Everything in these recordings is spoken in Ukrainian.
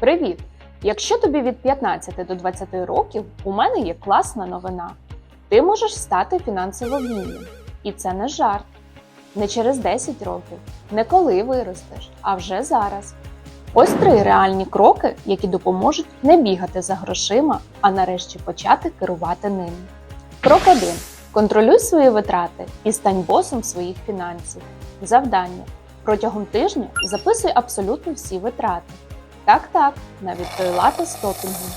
Привіт! Якщо тобі від 15 до 20 років, у мене є класна новина. Ти можеш стати фінансово вільним. І це не жарт. Не через 10 років, не коли виростеш, а вже зараз. Ось три реальні кроки, які допоможуть не бігати за грошима, а нарешті почати керувати ними. Крок 1. Контролюй свої витрати і стань босом своїх фінансів. Завдання. Протягом тижня записуй абсолютно всі витрати. Так, так, навіть той лати з топінгом.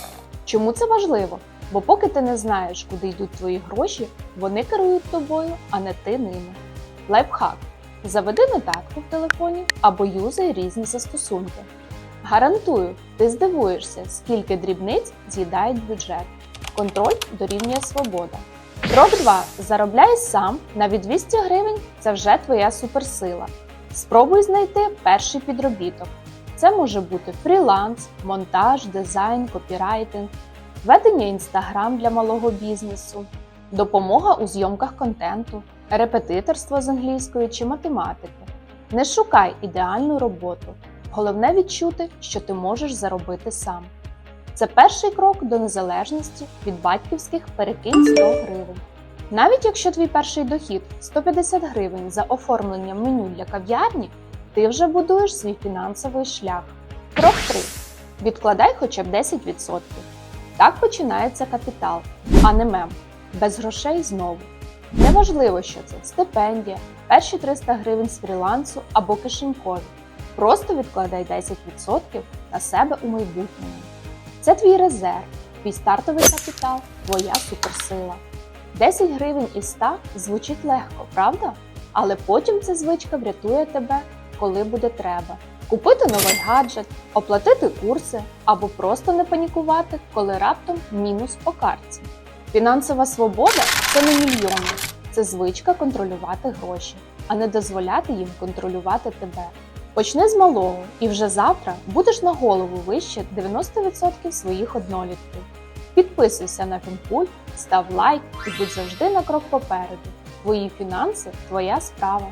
Чому це важливо? Бо поки ти не знаєш, куди йдуть твої гроші, вони керують тобою, а не ти ними. Лайфхак. Заведи нотатку в телефоні або юзай різні застосунки. Гарантую, ти здивуєшся, скільки дрібниць з'їдають бюджет. Контроль дорівнює свобода. Крок 2. Заробляй сам навіть 200 гривень це вже твоя суперсила. Спробуй знайти перший підробіток. Це може бути фріланс, монтаж, дизайн, копірайтинг, ведення інстаграм для малого бізнесу, допомога у зйомках контенту, репетиторство з англійської чи математики. Не шукай ідеальну роботу. Головне відчути, що ти можеш заробити сам. Це перший крок до незалежності від батьківських перекинь 100 гривень. Навіть якщо твій перший дохід 150 гривень за оформленням меню для кав'ярні, ти вже будуєш свій фінансовий шлях. Крок 3. Відкладай хоча б 10%. Так починається капітал, а не мем. Без грошей знову. Неважливо, що це стипендія, перші 300 гривень з фрілансу або кишенькові. Просто відкладай 10% на себе у майбутньому. Це твій резерв, твій стартовий капітал, твоя суперсила. 10 гривень із 100 звучить легко, правда? Але потім ця звичка врятує тебе, коли буде треба. Купити новий гаджет, оплатити курси або просто не панікувати, коли раптом мінус по картці. Фінансова свобода це не мільйони, це звичка контролювати гроші, а не дозволяти їм контролювати тебе. Почни з малого, і вже завтра будеш на голову вище 90% своїх однолітків. Підписуйся на Фінкульт, став лайк і будь завжди на крок попереду. Твої фінанси твоя справа.